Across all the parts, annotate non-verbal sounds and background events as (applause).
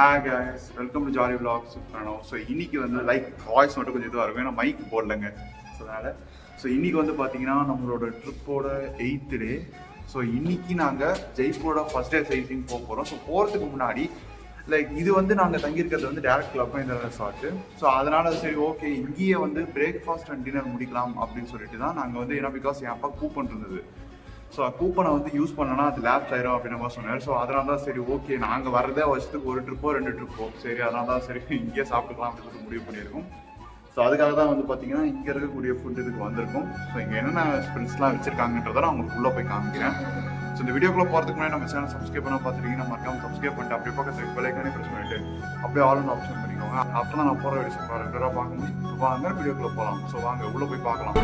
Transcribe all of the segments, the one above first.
Hi guys. Welcome to jolly vlogs Pranav so இன்றைக்கி வந்து like voice மட்டும் கொஞ்சம் இதுவாக இருக்கும். ஏன்னா மைக் போடலங்க. ஸோ அதனால் ஸோ இன்றைக்கி வந்து பார்த்தீங்கன்னா நம்மளோட ட்ரிப்போட எயித்து டே ஸோ இன்னைக்கு நாங்கள் ஜெய்ப்பூரோட ஃபர்ஸ்ட் டே சைசிங் போக போகிறோம் ஸோ போகிறதுக்கு முன்னாடி லைக் இது வந்து நாங்கள் தங்கியிருக்கிறது வந்து டேரக்ட் கிளப் இந்த ரெசார்ட்டு ஸோ அதனால் சரி ஓகே இங்கேயே வந்து பிரேக்ஃபாஸ்ட் அண்ட் டின்னர் முடிக்கலாம் அப்படின்னு சொல்லிட்டு தான் நாங்கள் வந்து ஏன்னா பிகாஸ் என் அப்பா கூப்பன் இருந்தது. ஸோ கூப்பனை வந்து யூஸ் பண்ணனா அது லேப்ஸ் ஆயிரும் அப்படின்னு மாதிரி சொன்னார் ஸோ அதனால தான் சரி ஓகே நாங்கள் வரதே வருஷத்துக்கு ஒரு ட்ரிப்போ ரெண்டு ட்ரிப்போ சரி அதனால தான் சரி (laughs) இங்கேயே சாப்பிட்டுக்கலாம் அப்படின்னு சொல்லிட்டு முடிவு பண்ணியிருக்கோம். ஸோ அதுக்காக தான் வந்து பார்த்தீங்கன்னா இங்கே இருக்கக்கூடிய ஃபுட் இதுக்கு வந்திருக்கும். ஸோ இங்கே என்னென்ன ஸ்பென்ஸ்லாம் வச்சுருக்காங்கன்றதை நான் உங்களுக்கு உள்ளே போய் காமிக்கிறேன். ஸோ இந்த வீடியோக்குள்ள போகிறதுக்கு முன்னாடி நம்ம சேனல் சப்ஸ்கிரைப் பண்ண பார்த்துருக்கீங்கன்னா மறக்காம சப்ஸ்கிரைப் பண்ணிட்டு அப்படியே பக்கத்தில் பெலைக்கானே ப்ரெஸ் பண்ணிட்டு அப்படியே ஆல் ஆப்ஷன் பண்ணிக்கோங்க. அப்போ தான் நான் போகிற வீடியோ சொல்கிறேன் ரெகுலராக பார்க்க முடியும் வாங்க வீடியோக்குள்ள போகலாம் ஸோ வாங்க உள்ளே போய் பார்க்கலாம்.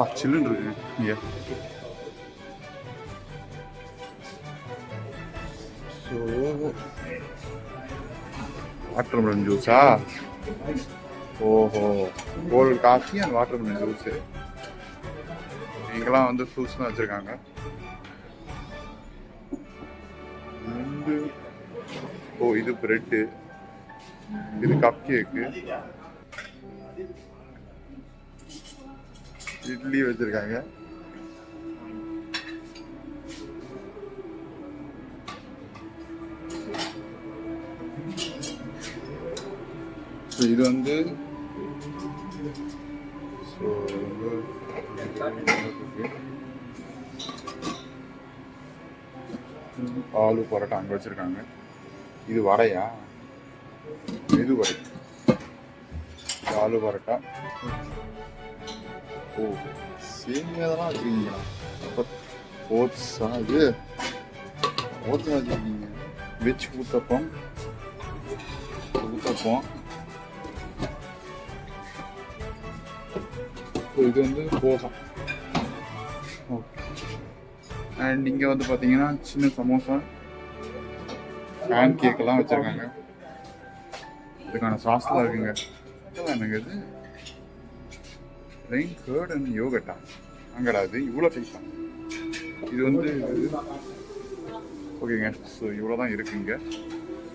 ஆ சில்லுன்னு இருக்கு. இங்கே. ஸோ வாட்டர் மெலன் ஜூஸா ஓஹோ. Cold coffee and water melon juice இங்கெல்லாம் வந்து ஃப்ரூட்ஸ்லாம் வச்சுருக்காங்க. ரெண்டு. ஓ இது பிரெட்டு இது கப் கேக்கு இட்லி வச்சிருக்காங்க. ஸோ இது வந்து ஸோ ஆலு பரோட்டா அங்கே வச்சுருக்காங்க. இது வடையா? இது வடை. ஆலு பரோட்டா. ஓ சேமியாதெல்லாம் வச்சுருக்கீங்களா அப்போ ஓட்ஸா இது ஓட்ஸ் வச்சுருக்கீங்க வெஜ் ஊத்தப்பம் ஊத்தப்பம் இது வந்து போகம் ஓகே அண்ட் இங்கே வந்து பார்த்தீங்கன்னா சின்ன சமோசா பேன் கேக்கெல்லாம் வச்சுருக்காங்க. இதுக்கான சாஸ்லாம் இருக்குங்க. எனக்கு இது? ரெயின் கேர்ட் அண்ட் யோகட்டா அங்கடா இது இவ்வளோ டைப்பா இது வந்து ஓகேங்க ஸோ இவ்வளோ தான் இருக்குங்க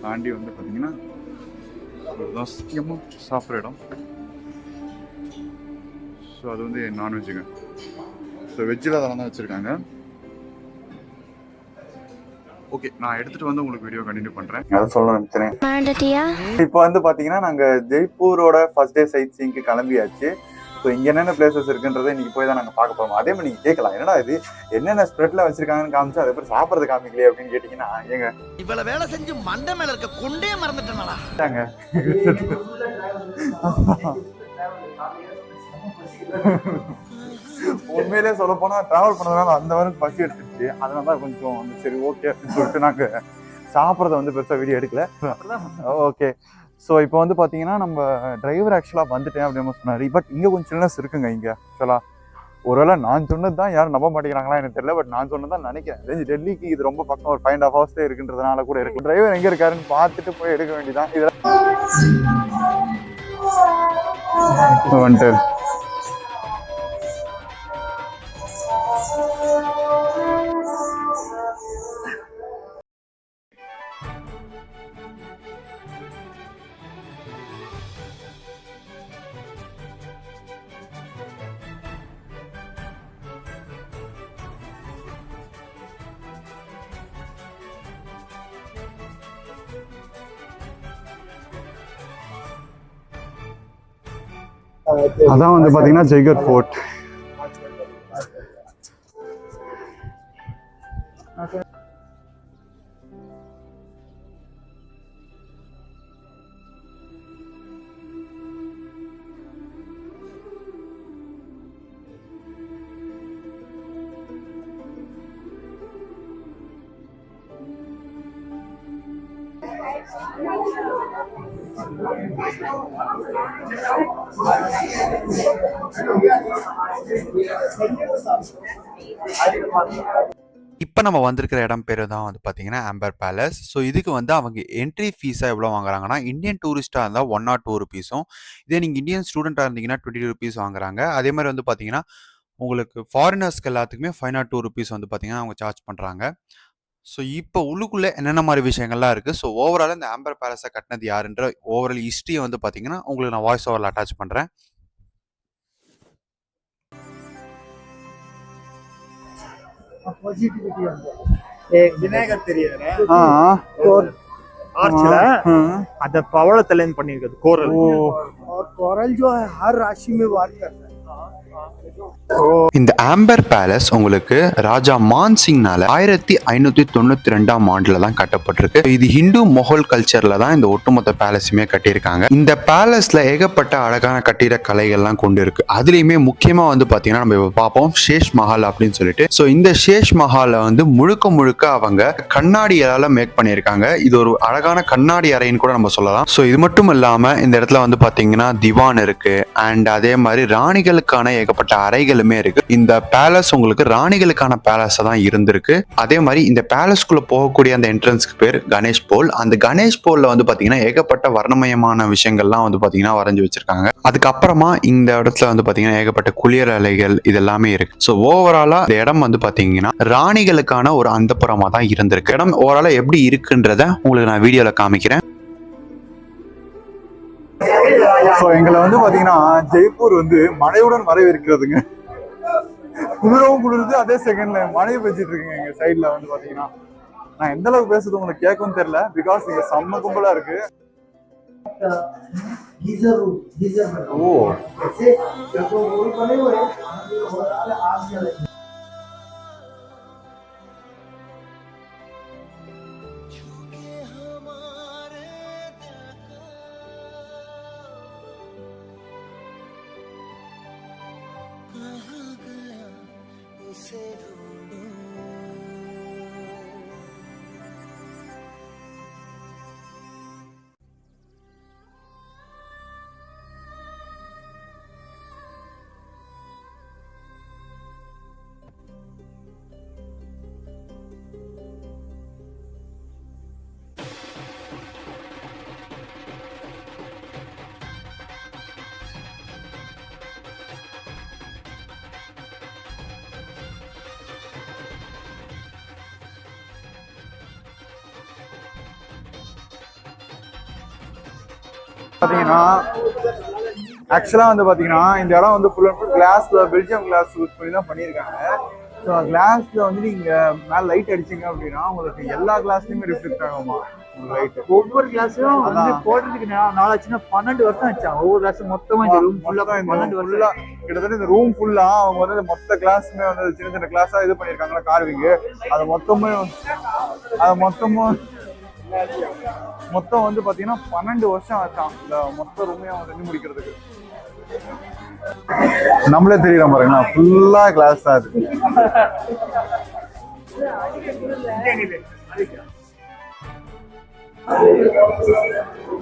தாண்டி வந்து பார்த்தீங்கன்னா இதுதான் சத்தியமாக சாப்பிட்ற இடம். ஸோ அது வந்து நான்வெஜ்ஜுங்க ஸோ வெஜ்ஜில் அதெல்லாம் தான் வச்சுருக்காங்க. ஓகே நான் எடுத்துகிட்டு வந்து உங்களுக்கு வீடியோ கண்டினியூ பண்ணுறேன் அதை சொல்ல மாண்டட்டியா இப்போ வந்து பாத்தீங்கன்னா நாங்க ஜெய்ப்பூரோட ஃபர்ஸ்ட் டே சைட் சீங்க்கு கிளம்பியாச்சு. ஸோ இங்க என்னென்ன பிளேசஸ் இருக்குன்றதை இன்னைக்கு போய் தான் நாங்க பார்க்க போறோம். அதே மாதிரி நீங்க கேட்கலாம். என்னடா இது? என்னென்ன ஸ்ப்ரெட்ல வச்சிருக்காங்கன்னு காமிச்சு அதே மாதிரி சாப்பிட்றது காமிக்கலையே அப்படின்னு கேட்டீங்கன்னா ஏங்க. இவ்வளவு வேலை செஞ்சு மண்டை மேல இருக்க குண்டே மறந்துட்டேனடா. உண்மையிலே சொல்ல போனா டிராவல் பண்ணதுனால அந்த வரைக்கும் பசி எடுத்துச்சு அதனால தான் கொஞ்சம் சரி ஓகே அப்படின்னு சொல்லிட்டு நாங்க சாப்பிட்றத வந்து பெருசா வீடியோ எடுக்கல. ஓகே ஸோ இப்போ வந்து பார்த்தீங்கன்னா நம்ம டிரைவர் ஆக்சுவலாக வந்துட்டேன் அப்படின்னு சொன்னார். பட் இங்கே கொஞ்சம் சில்னஸ் இருக்குங்க இங்கே ஆக்சுவலாக ஒருவேளை நான் சொன்னது தான் யாரும் நம்ப மாட்டேங்கிறாங்களா எனக்கு தெரியல பட் நான் சொன்னது தான் நினைக்கிறேன். தெரிஞ்சு டெல்லிக்கு இது ரொம்ப பக்கம் ஒரு ஃபைவ் அண்ட் ஹாஃப் இருக்குன்றதுனால கூட இருக்கு. டிரைவர் எங்கே இருக்காருன்னு பார்த்துட்டு போய் எடுக்க வேண்டியதான் இதெல்லாம் வந்துட்டு அதான் வந்து பார்த்தீங்கன்னா ஜெய்கர் ஃபோர்ட் Thank you. இப்போ நம்ம வந்திருக்கிற இடம் பேர் தான் வந்து பார்த்தீங்கன்னா ஆம்பர் பேலஸ் ஸோ இதுக்கு வந்து அவங்க என்ட்ரி ஃபீஸாக எவ்வளோ வாங்குறாங்கன்னா இந்தியன் டூரிஸ்ட்டாக இருந்தால் ஒன் நாட் டூ ருபீஸும் இதே நீங்கள் இந்தியன் ஸ்டூடெண்ட்டாக இருந்தீங்கன்னா டுவெண்ட்டி ருபீஸ் வாங்குறாங்க. அதே மாதிரி வந்து பார்த்தீங்கன்னா உங்களுக்கு ஃபாரினர்ஸ்க்கு எல்லாத்துக்குமே ஃபைவ் நாட் டூ ருபீஸ் வந்து பார்த்தீங்கன்னா அவங்க சார்ஜ் பண்ணுறாங்க ஸோ இப்போ உள்ளுக்குள்ளே என்னென்ன மாதிரி விஷயங்கள்லாம் இருக்குது ஸோ ஓவரால் இந்த ஆம்பர் பேலஸை கட்டினது யாருன்ற ஓவரால் ஹிஸ்ட்ரியை வந்து பார்த்தீங்கன்னா உங்களுக்கு நான் வாய்ஸ் ஓவரில் அட்டாச் பண்ணுறேன் விநாயகர் தெரியுதுனே ஆ ஆர்ச்ல அத பவளத்துல இருந்து பண்ணிருக்கிறது கோரல் और कोरल जो है हर राशि में वार करता है இந்த ஆம்பர் பேலஸ் உங்களுக்கு ராஜா மான் சிங்னால ஆயிரத்தி ஐநூத்தி தொண்ணூத்தி ரெண்டாம் ஆண்டுல தான் கட்டப்பட்டிருக்கு. இது ஹிந்து மொஹல் கல்ச்சர்ல தான் இந்த ஒட்டுமொத்த பேலஸுமே கட்டியிருக்காங்க. இந்த பேலஸ்ல ஏகப்பட்ட அழகான கட்டிட கலைகள்லாம் கொண்டு இருக்கு அதுலயுமே முக்கியமா வந்து பாத்தீங்கன்னா நம்ம பார்ப்போம் ஷேஷ் மஹால் அப்படின்னு சொல்லிட்டு. ஸோ இந்த ஷேஷ் மஹால வந்து முழுக்க முழுக்க அவங்க கண்ணாடியால மேக் பண்ணியிருக்காங்க. இது ஒரு அழகான கண்ணாடி அறைன்னு கூட நம்ம சொல்லலாம். ஸோ இது மட்டும் இல்லாம இந்த இடத்துல வந்து பாத்தீங்கன்னா திவான் இருக்கு. அண்ட் அதே மாதிரி ராணிகளுக்கான ஏகப்பட்ட அறைகள் அறைகளுமே இருக்கு. இந்த பேலஸ் உங்களுக்கு ராணிகளுக்கான பேலஸா தான் இருந்திருக்கு. அதே மாதிரி இந்த பேலஸ்குள்ள போகக்கூடிய அந்த என்ட்ரன்ஸ்க்கு பேர் கணேஷ் போல். அந்த கணேஷ் போல்ல வந்து பாத்தீங்கன்னா ஏகப்பட்ட வர்ணமயமான விஷயங்கள்லாம் வந்து பாத்தீங்கன்னா வரைஞ்சு வச்சிருக்காங்க. அதுக்கப்புறமா இந்த இடத்துல வந்து பாத்தீங்கன்னா ஏகப்பட்ட குளியல் அலைகள் இதெல்லாமே இருக்கு. ஸோ ஓவராலா இந்த இடம் வந்து பாத்தீங்கன்னா ராணிகளுக்கான ஒரு அந்தப்புறமா தான் இருந்திருக்கு. இடம் ஓவராலா எப்படி இருக்குன்றத உங்களுக்கு நான் வீடியோல காமிக்கிறேன். ஸோ எங்களை வந்து பார்த்தீங்கன்னா ஜெய்ப்பூர் வந்து மழையுடன் வரவேற்கிறதுங்க. குளிரவும் குளிருது அதே செகண்ட்ல மழை பெஞ்சிட்டு இருக்குங்க எங்க சைட்ல வந்து பாத்தீங்கன்னா. நான் எந்த அளவுக்கு பேசுறது உங்களுக்கு கேட்கும் தெரியல. பிகாஸ் இங்க செம்ம கும்பலா இருக்கு. ஓ. பாத்தீங்கன்னா ஆக்சுவலா வந்து பாத்தீங்கன்னா இந்த இடம் வந்து ஃபுல் அண்ட் ஃபுல் கிளாஸ்ல பெல்ஜியம் கிளாஸ் யூஸ் பண்ணி தான் பண்ணியிருக்காங்க. ஸோ கிளாஸ்ல வந்து நீங்க மேல லைட் அடிச்சீங்க அப்படின்னா உங்களுக்கு எல்லா கிளாஸ்லயுமே ரிஃப்ளெக்ட் ஆகுமா லைட் ஒவ்வொரு கிளாஸும் வந்து. போடுறதுக்கு நாளாச்சுன்னா பன்னெண்டு வருஷம் ஆச்சான் ஒவ்வொரு கிளாஸ் மொத்தமா இந்த ரூம் ஃபுல்லா பன்னெண்டு வருஷம் ஃபுல்லா கிட்டத்தட்ட இந்த ரூம் ஃபுல்லா அவங்க வந்து இந்த மொத்த கிளாஸுமே வந்து சின்ன சின்ன கிளாஸா இது பண்ணிருக்காங்களா கார்விங் அது மொத்தமும் அது மொத்தமும் மொத்தம் வந்து பாத்தீங்கன்னா பன்னெண்டு வருஷம் ஆச்சான் இந்த மொத்த ரூமையும் செஞ்சு முடிக்கிறதுக்கு. நம்மளே தெரியற பாருங்களா ஃபுல்லா கிளாஸ் தான் அது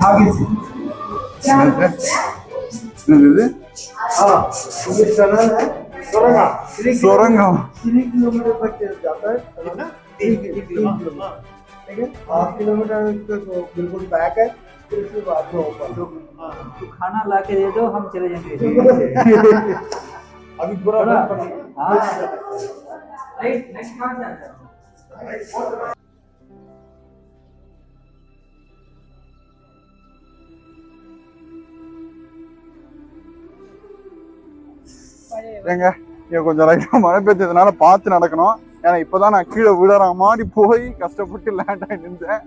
आगे से என்னது இது? हाँ ये टनल है सुरंगा சுரங்கம் थ्री किलोमीटर तक चल जाता है कितना तीन किलोमीटर ठीक है हाफ किलोमीटर तक वो बिल्कुल बैक है फिर उसके बाद में ऊपर तो खाना ला के दे दो हम चले जाएंगे अभी पूरा हाँ नेक्स्ट कहाँ से आता है ஏங்க இங்க கொஞ்சம் லைட்டா மழை பெஞ்சதுனால பார்த்து நடக்கணும் ஏன்னா இப்பதான் நான் கீழே விழுற மாதிரி போய் கஷ்டப்பட்டு லேண்ட் ஆகி நின்றேன்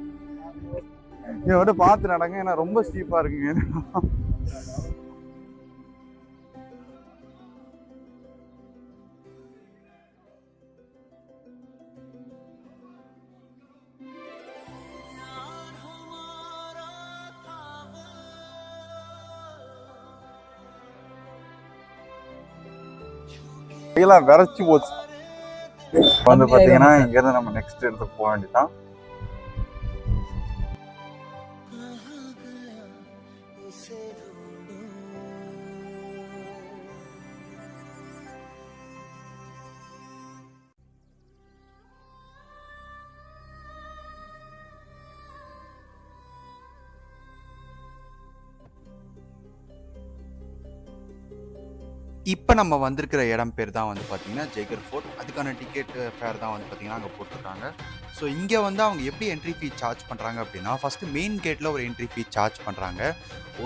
இங்க விட பார்த்து நடங்க ஏன்னா ரொம்ப ஸ்டீப்பா இருக்குங்க. கையெல்லாம் விரைச்சு போச்சு. வந்து பாத்தீங்கன்னா இங்க இருந்து. நம்ம நெக்ஸ்ட் இடத்துக்கு போக வேண்டியதான் இப்போ நம்ம வந்திருக்கிற இடம் பேர் தான் வந்து பார்த்தீங்கன்னா ஜெய்கர் ஃபோர்ட். அதுக்கான டிக்கெட் ஃபேர் தான் வந்து பார்த்தீங்கன்னா அங்கே போட்டிருக்காங்க. ஸோ இங்கே வந்து அவங்க எப்படி என்ட்ரி ஃபீ சார்ஜ் பண்ணுறாங்க அப்படின்னா ஃபஸ்ட்டு மெயின் கேட்டில் ஒரு என்ட்ரி ஃபீ சார்ஜ் பண்ணுறாங்க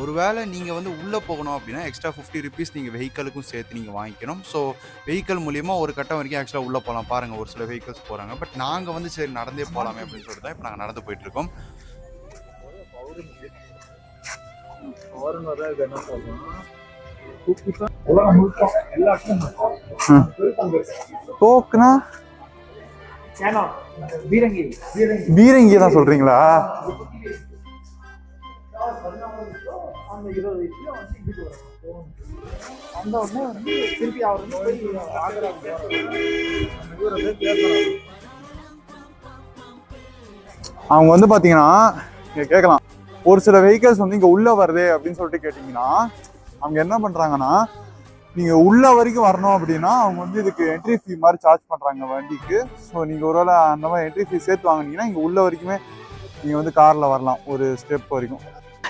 ஒருவேளை நீங்கள் வந்து உள்ளே போகணும் அப்படின்னா எக்ஸ்ட்ரா ஃபிஃப்டி ருபீஸ் நீங்கள் வெஹிக்கலுக்கும் சேர்த்து நீங்கள் வாங்கிக்கணும். ஸோ வெஹிக்கல் மூலியமாக ஒரு கட்டம் வரைக்கும் ஆக்சுவலாக உள்ளே போகலாம் பாருங்கள் ஒரு சில வெஹிக்கல்ஸ் போகிறாங்க பட் நாங்கள் வந்து சரி நடந்தே போகலாமே அப்படின்னு சொல்லிட்டு தான் இப்போ நாங்கள் நடந்து போயிட்டுருக்கோம் ஃபாரின் வர என்ன டோக்குனா? பீரங்கி தான் சொல்றீங்களா? அவங்க வந்து பாத்தீங்கன்னா இங்க கேட்கலாம் ஒரு சில வெஹிக்கல்ஸ் வந்து இங்க உள்ள வருது அப்படின்னு சொல்லிட்டு கேட்டீங்கன்னா அவங்க என்ன பண்ணுறாங்கன்னா நீங்கள் உள்ள வரைக்கும் வரணும் அப்படின்னா அவங்க வந்து இதுக்கு என்ட்ரி ஃபீ மாதிரி சார்ஜ் பண்ணுறாங்க வண்டிக்கு. ஸோ நீங்கள் ஒருவேளை அந்த மாதிரி என்ட்ரி ஃபீ சேர்த்து வாங்குனீங்கன்னா இங்கே உள்ள வரைக்குமே நீங்கள் வந்து காரில் வரலாம் ஒரு ஸ்டெப் வரைக்கும்.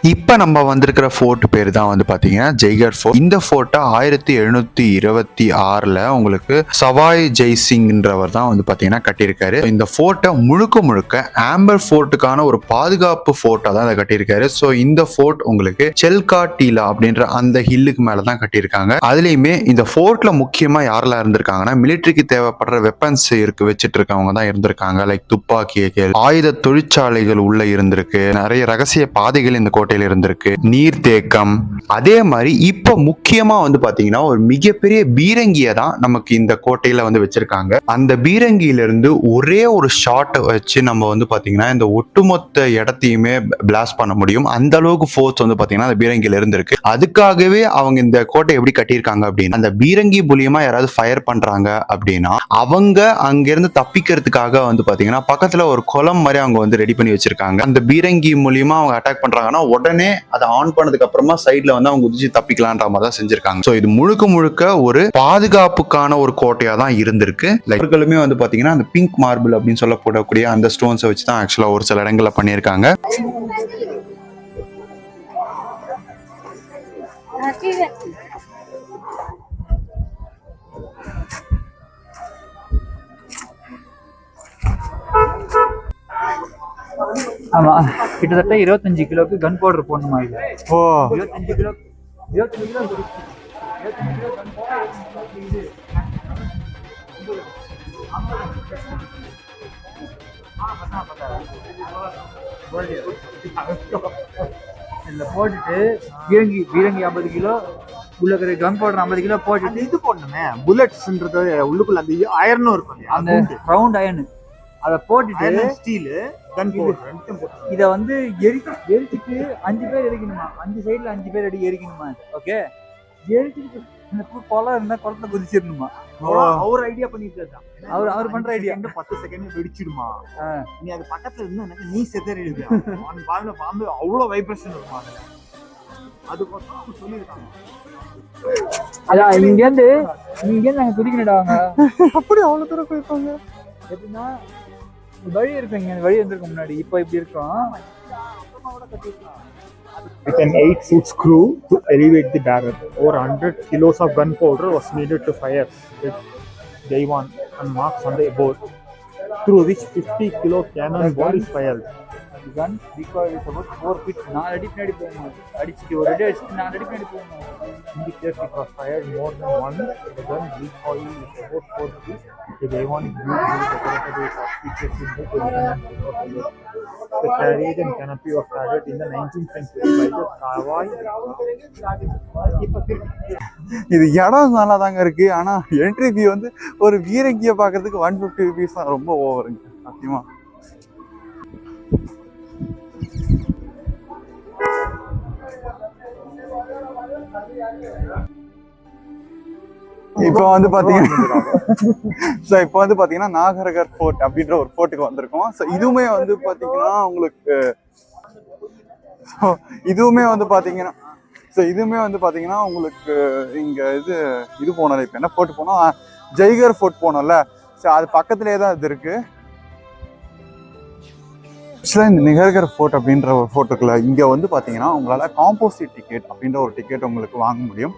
இப்போ நம்ம வந்திருக்கிற ஃபோர்ட் பேர் தான் வந்து பார்த்தீங்கன்னா ஜெய்கர் ஃபோர்ட் இந்த ஃபோர்ட்டை ஆயிரத்தி எழுநூத்தி இருபத்தி ஆறில் உங்களுக்கு சவாய் ஜெய்சிங்ன்றவர் தான் வந்து பார்த்தீங்கன்னா கட்டியிருக்காரு. இந்த ஃபோர்ட்டை முழுக்க முழுக்க ஆம்பர் ஃபோர்ட்டுக்கான ஒரு பாதுகாப்பு ஃபோர்ட்டாக தான் அதை கட்டியிருக்காரு. ஸோ இந்த ஃபோர்ட் உங்களுக்கு செல்கா டீலா அப்படின்ற அந்த ஹில்லுக்கு மேலே தான் கட்டியிருக்காங்க. அதுலேயுமே இந்த ஃபோர்ட்டில் முக்கியமாக யாரெல்லாம் இருந்திருக்காங்கன்னா மிலிட்டரிக்கு தேவைப்படுற வெப்பன்ஸ் இருக்கு வச்சுட்டு இருக்கவங்க தான் இருந்திருக்காங்க. லைக் துப்பாக்கிகள் ஆயுத தொழிற்சாலைகள் உள்ள இருந்திருக்கு. நிறைய ரகசிய பாதைகள் இந்த கோட்டை கோட்டையில இருந்திருக்கு. நீர்த்தேக்கம் அதே மாதிரி இப்போ முக்கியமா வந்து பாத்தீங்கன்னா ஒரு மிகப்பெரிய பீரங்கியை தான் நமக்கு இந்த கோட்டையில வந்து வச்சிருக்காங்க. அந்த பீரங்கியில இருந்து ஒரே ஒரு ஷாட் வச்சு நம்ம வந்து பாத்தீங்கன்னா இந்த ஒட்டுமொத்த இடத்தையுமே பிளாஸ்ட் பண்ண முடியும். அந்த அளவுக்கு ஃபோர்ஸ் வந்து பாத்தீங்கன்னா அந்த பீரங்கியில இருந்திருக்கு. அதுக்காகவே அவங்க இந்த கோட்டை எப்படி கட்டியிருக்காங்க அப்படின்னு அந்த பீரங்கி மூலியமா யாராவது ஃபயர் பண்றாங்க அப்படின்னா அவங்க அங்கிருந்து தப்பிக்கிறதுக்காக வந்து பாத்தீங்கன்னா பக்கத்துல ஒரு குளம் மாதிரி அவங்க வந்து ரெடி பண்ணி வச்சிருக்காங்க. அந்த பீரங்கி மூலியமா அவங்க அட்டாக் பண்றாங்கன்னா உடனே அதை ஆன் பண்ணதுக்கு அப்புறமா சைட்ல வந்து அவங்க குதிச்சு தப்பிக்கலான்ற மாதிரி தான் செஞ்சிருக்காங்க. ஸோ இது முழுக்க முழுக்க ஒரு பாதுகாப்புக்கான ஒரு கோட்டையா தான் இருந்திருக்கு லைக்களுமே வந்து பாத்தீங்கன்னா அந்த பிங்க் மார்பிள் அப்படின்னு சொல்லப்படக்கூடிய அந்த ஸ்டோன்ஸை வச்சு தான் ஆக்சுவலா ஒரு சில இடங்கள்ல பண்ணியிருக்காங்க. Thank you. ஆமா. கிட்டத்தட்ட இருபத்தஞ்சு கிலோக்கு கன் பவுடர் போடணுமா இது? ஓ. இருபத்தஞ்சு கிலோ இருபத்தஞ்சு கிலோ கிலோ. இதுல போட்டுட்டு பீரங்கி பீரங்கி ஐம்பது கிலோ உள்ள இருக்கிற கன் பவுடர் ஐம்பது கிலோ போட்டுட்டு இது போடணுமே. புல்லட்ஸ்ன்றது உள்ளுக்குள்ள அந்த அயர்னும் இருக்கும் அந்த ரவுண்ட் அயன் அதை போட்டுட்டு ஸ்டீல் கன் இத வந்து எரி எரிச்சிட்டு அஞ்சு பேர் எரிக்கணுமா? அஞ்சு சைடுல அஞ்சு பேர் அடி எரிக்கணுமா? ஓகே எரிச்சிட்டு இந்த குளம் இருந்தா குளத்துல குதிச்சிடணுமா? அவர் ஐடியா பண்ணிட்டு அவர் அவர் பண்ற ஐடியா செகண்ட் பத்து செகண்ட் வெடிச்சிடுமா. நீ அது பக்கத்துல இருந்து எனக்கு நீ செதறிடுது அந்த பாம்பு பாம்பு அவ்வளவு வைப்ரேஷன் இருக்குமா அதுல. அதுக்கோசரம் அவங்க (laughs) சொல்லியிருக்காங்க. அதான் இங்க இருந்து இங்க இருந்து நாங்க குதிக்கணுடாங்க அப்படி அவ்வளவு தூரம் போயிருப்பாங்க. எப்படின்னா வழி இருக்கும் வழி வந்திருக்கும் முன்னாடி இப்போ இப்படி இருக்கோம் With an 8 foot screw to elevate the barrel. Over 100 kilos of gunpowder was needed to fire with J1 and marks on the board, through which 50 kilo cannon ball is fired. Gun recoil is about four feet நாலு அடி பின்னாடி போகணும் அடிச்சுட்டு ஒரு அடி அடிச்சுட்டு நாலு அடி பின்னாடி போகணும். The gun recoil is about 4 feet. The J1 is used to decorated with features in the carriage and canopy was added in the 19th century by the Savoy. இது இடம் நல்லா தாங்க இருக்கு ஆனா என்ட்ரி ஃபீ வந்து ஒரு வீரங்கியை பார்க்கறதுக்கு ஒன் ஃபிஃப்டி ருபீஸ் தான் ரொம்ப ஓவருங்க சத்தியமா இப்போ வந்து பாத்தீங்கன்னா ஸோ இப்போ வந்து பாத்தீங்கன்னா நாகரகர் ஃபோர்ட் அப்படின்ற ஒரு ஃபோர்ட்டுக்கு வந்திருக்கோம். ஸோ இதுவுமே வந்து பாத்தீங்கன்னா உங்களுக்கு ஸோ இதுவுமே வந்து பாத்தீங்கன்னா ஸோ இதுவுமே வந்து பாத்தீங்கன்னா உங்களுக்கு இங்க இது இது போனோம் இப்போ என்ன ஃபோர்ட் போனோம்? ஜெய்கர் ஃபோர்ட் போனோம்ல. ஸோ அது பக்கத்துலேயே தான் இது இருக்கு. ஆக்சுவலாக இந்த நிகர்கர் ஃபோர்ட் அப்படின்ற ஒரு ஃபோர்ட்டுக்குள்ள இங்கே வந்து பார்த்தீங்கன்னா உங்களால் காம்போசிட் டிக்கெட் அப்படின்ற ஒரு டிக்கெட் உங்களுக்கு வாங்க முடியும்.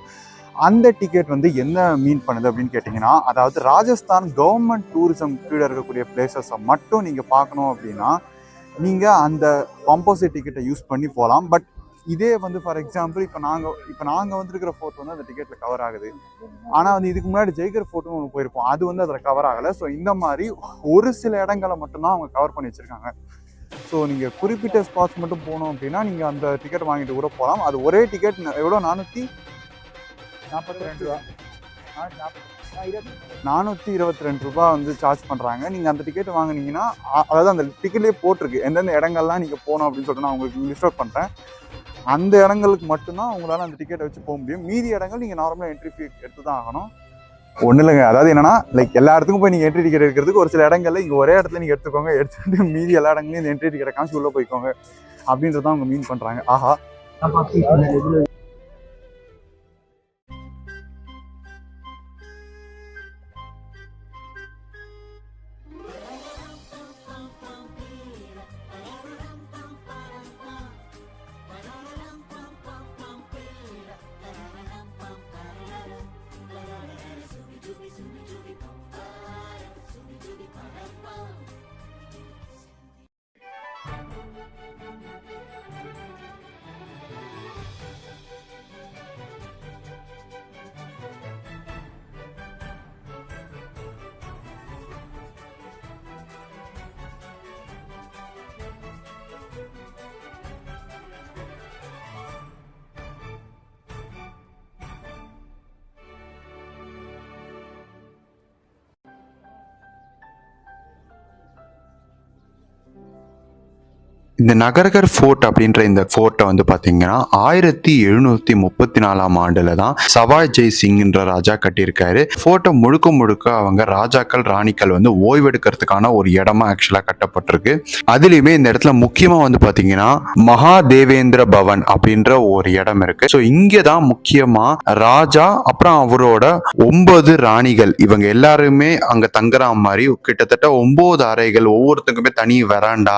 அந்த டிக்கெட் வந்து என்ன மீன் பண்ணுது அப்படின்னு கேட்டிங்கன்னா அதாவது ராஜஸ்தான் கவர்மெண்ட் டூரிசம் கீழே இருக்கக்கூடிய பிளேசஸை மட்டும் நீங்கள் பார்க்கணும் அப்படின்னா நீங்கள் அந்த காம்போசிட் டிக்கெட்டை யூஸ் பண்ணி போகலாம் பட் இதே வந்து ஃபார் எக்ஸாம்பிள் இப்போ நாங்கள் இப்போ நாங்கள் வந்துருக்கிற ஃபோட்டோ வந்து அந்த டிக்கெட்டில் கவர் ஆகுது. ஆனால் வந்து இதுக்கு முன்னாடி ஜெய்கர் ஃபோர்ட்டும் ஒன்று போயிருப்போம் அது வந்து அதில் கவர் ஆகலை. ஸோ இந்த மாதிரி ஒரு சில இடங்களை மட்டும்தான் அவங்க கவர் பண்ணி வச்சுருக்காங்க. ஸோ நீங்கள் குறிப்பிட்ட ஸ்பாட்ஸ் மட்டும் போகணும் அப்படின்னா நீங்கள் அந்த டிக்கெட் வாங்கிட்டு கூட போகலாம் அது ஒரே டிக்கெட் எவ்வளோ நானூற்றி நாற்பத்தி ரெண்டு ரூபா. நானூற்றி இருபத்தி ரெண்டு ரூபா வந்து சார்ஜ் பண்ணுறாங்க நீங்கள் அந்த டிக்கெட் வாங்குனீங்கன்னா அதாவது அந்த டிக்கெட்லேயே போட்டிருக்கு. எந்தெந்த இடங்கள்லாம் நீங்கள் போகணும் அப்படின்னு சொல்லிட்டு நான் உங்களுக்கு லிஸ்ட் அவுட் பண்ணுறேன் அந்த இடங்களுக்கு மட்டும்தான் உங்களால் அந்த டிக்கெட்டை வச்சு போக முடியும். மீதி இடங்கள் நீங்கள் நார்மலாக என்ட்ரி ஃபீ எடுத்து தான் ஆகணும். ஒன்றும் இல்லைங்க. அதாவது என்னன்னா லைக் எல்லா இடத்துக்கும் போய் நீங்கள் என்ட்ரி டிக்கெட் எடுக்கிறதுக்கு ஒரு சில இடங்கள்ல இங்கே ஒரே இடத்துல நீங்கள் எடுத்துக்கோங்க. எடுத்துட்டு மீதி எல்லா இடங்களையும் இந்த என்ட்ரி டிக்கெட்டை காமிச்சு உள்ளே போய்க்கோங்க. அப்படின்றதான் அவங்க மீன் பண்ணுறாங்க ஆஹா. இந்த நகரகர் ஃபோர்ட் அப்படின்ற இந்த ஃபோர்ட்டை வந்து பார்த்தீங்கன்னா ஆயிரத்தி எழுநூத்தி முப்பத்தி நாலாம் ஆண்டுல தான் சவாய் ஜெய் சிங்ன்ற ராஜா கட்டியிருக்காரு. ஃபோர்ட்டை முழுக்க முழுக்க அவங்க ராஜாக்கள் ராணிகள் வந்து ஓய்வெடுக்கிறதுக்கான ஒரு இடமா ஆக்சுவலாக கட்டப்பட்டிருக்கு. அதுலேயுமே இந்த இடத்துல முக்கியமாக வந்து பார்த்தீங்கன்னா மகாதேவேந்திர பவன் அப்படின்ற ஒரு இடம் இருக்கு. ஸோ இங்கே தான் முக்கியமாக ராஜா அப்புறம் அவரோட ஒன்பது ராணிகள். இவங்க எல்லாருமே அங்கே தங்குற மாதிரி கிட்டத்தட்ட ஒன்பது அறைகள் ஒவ்வொருத்தருக்குமே தனி வராண்டா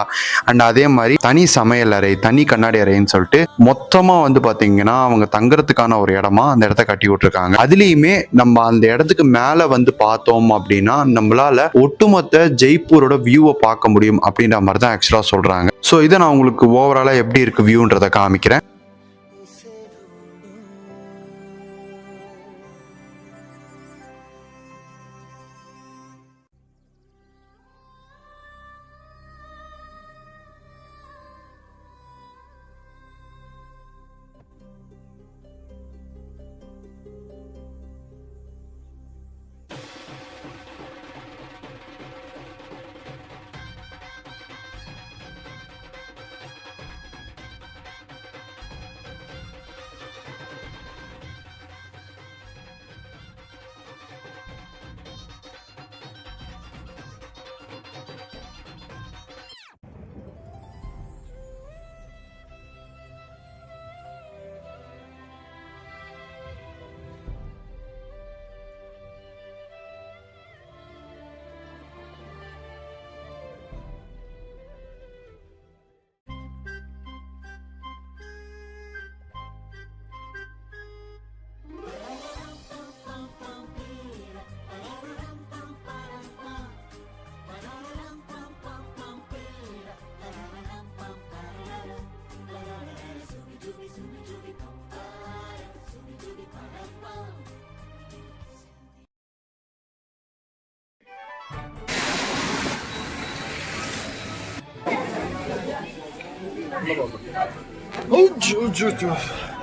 அண்ட் அதே மாதிரி தனி சமையல் அறை தனி கண்ணாடி அறைன்னு சொல்லிட்டு மொத்தமா வந்து பாத்தீங்கன்னா அவங்க தங்குறதுக்கான ஒரு இடமா அந்த இடத்த கட்டி விட்டுருக்காங்க. அதுலயுமே நம்ம அந்த இடத்துக்கு மேல வந்து பார்த்தோம் அப்படின்னா நம்மளால ஒட்டுமொத்த ஜெய்ப்பூரோட வியூவை பார்க்க முடியும் அப்படின்ற மாதிரி தான் ஆக்சுவலா சொல்றாங்க. ஸோ இதை நான் உங்களுக்கு ஓவராலா எப்படி இருக்கு வியூன்றதை காமிக்கிறேன்.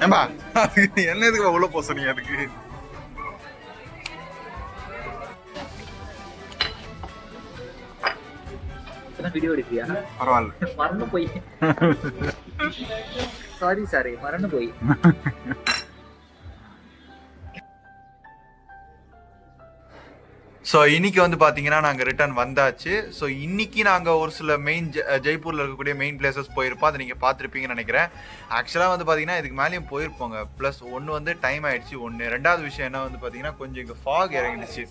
ஏமா என்ன எதுக்கு உள்ள போக சொன்னீங்க அதுக்கு? வீடியோ எடுக்கிறியா? பரவாயில்ல. மறந்து போய். சாரி சாரி மறந்து போய். ஸோ இன்னைக்கு வந்து பார்த்தீங்கன்னா நாங்கள் ரிட்டர்ன் வந்தாச்சு. ஸோ இன்னைக்கு நாங்கள் ஒரு சில மெயின் ஜெய்ப்பூரில் இருக்கக்கூடிய மெயின் பிளேசஸ் போயிருப்போம். அதை நீங்கள் பார்த்துருப்பீங்கன்னு நினைக்கிறேன். ஆக்சுவலாக வந்து பார்த்தீங்கன்னா இதுக்கு மேலேயும் போயிருப்போங்க. ப்ளஸ் ஒன்று வந்து டைம் ஆயிடுச்சு ஒன்று ரெண்டாவது விஷயம் என்ன வந்து பார்த்தீங்கன்னா கொஞ்சம் இங்கே ஃபாக் இறங்கிடுச்சு.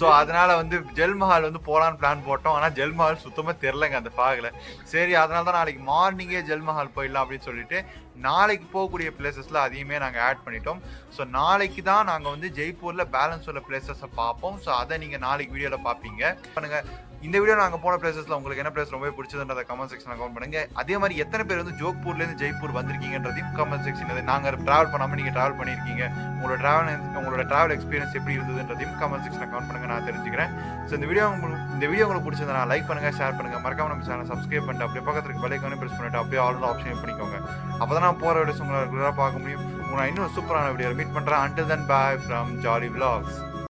ஸோ அதனால் வந்து ஜெல் மஹால் வந்து போகலான்னு பிளான் போட்டோம். ஆனால் ஜெல் மஹால் சுத்தமாக தெரிலங்க அந்த ஃபாகில் சரி அதனால தான் நாளைக்கு மார்னிங்கே ஜெல் மஹால் போயிடலாம் அப்படின்னு சொல்லிட்டு நாளைக்கு போகக்கூடிய பிளேசஸில் அதையுமே நாங்கள் ஆட் பண்ணிட்டோம். ஸோ நாளைக்கு தான் நாங்கள் வந்து ஜெய்ப்பூரில் பேலன்ஸ் உள்ள பிளேசஸை பார்ப்போம். ஸோ அதை நீங்கள் நாளைக்கு வீடியோவில் பார்ப்பீங்க பண்ணுங்க. இந்த வீடியோ நாங்கள் போன பிளேசஸில் உங்களுக்கு என்ன பிளேஸ் ரொம்ப பிடிச்சதுன்றத கமெண்ட் செக்ஷனில் கமெண்ட் பண்ணுங்க. அதே மாதிரி எத்தனை பேர் வந்து ஜோக்பூர்லேருந்து ஜெய்ப்பூர் வந்திருக்கீங்கன்றதையும் கமெண்ட் செக்ஷன் நாங்கள் ட்ராவல் பண்ணாமல் நீங்கள் ட்ராவல் பண்ணியிருக்கீங்க. உங்களோட ட்ராவல் உங்களோட ட்ராவல் எக்ஸ்பீரியன்ஸ் எப்படி இருந்ததுன்றதையும் கமெண்ட் செக்ஷனில் கமெண்ட் பண்ணுங்க நான் தெரிஞ்சுக்கிறேன். ஸோ இந்த வீடியோ உங்களுக்கு இந்த வீடியோ உங்களுக்கு பிடிச்சதுனா லைக் பண்ணுங்கள் ஷேர் பண்ணுங்க. மறக்காம நம்ம சேனல் சப்ஸ்கிரைப் பண்ணிட்டு அப்படியே பக்கத்துக்கு பெல்லைக்கானே ப்ரெஸ் பண்ணிட்டு அப்படியே ஆல்ரெடி ஆப்ஷன் பண்ணிக்கோங்க. அப்போ தான் நான் போகிற வீடியோஸ் உங்களை ரெகுலராக பார்க்க முடியும். உங்களை இன்னும் சூப்பரான வீடியோ மீட் பண்ணுறேன் until then bye from jolly vlogs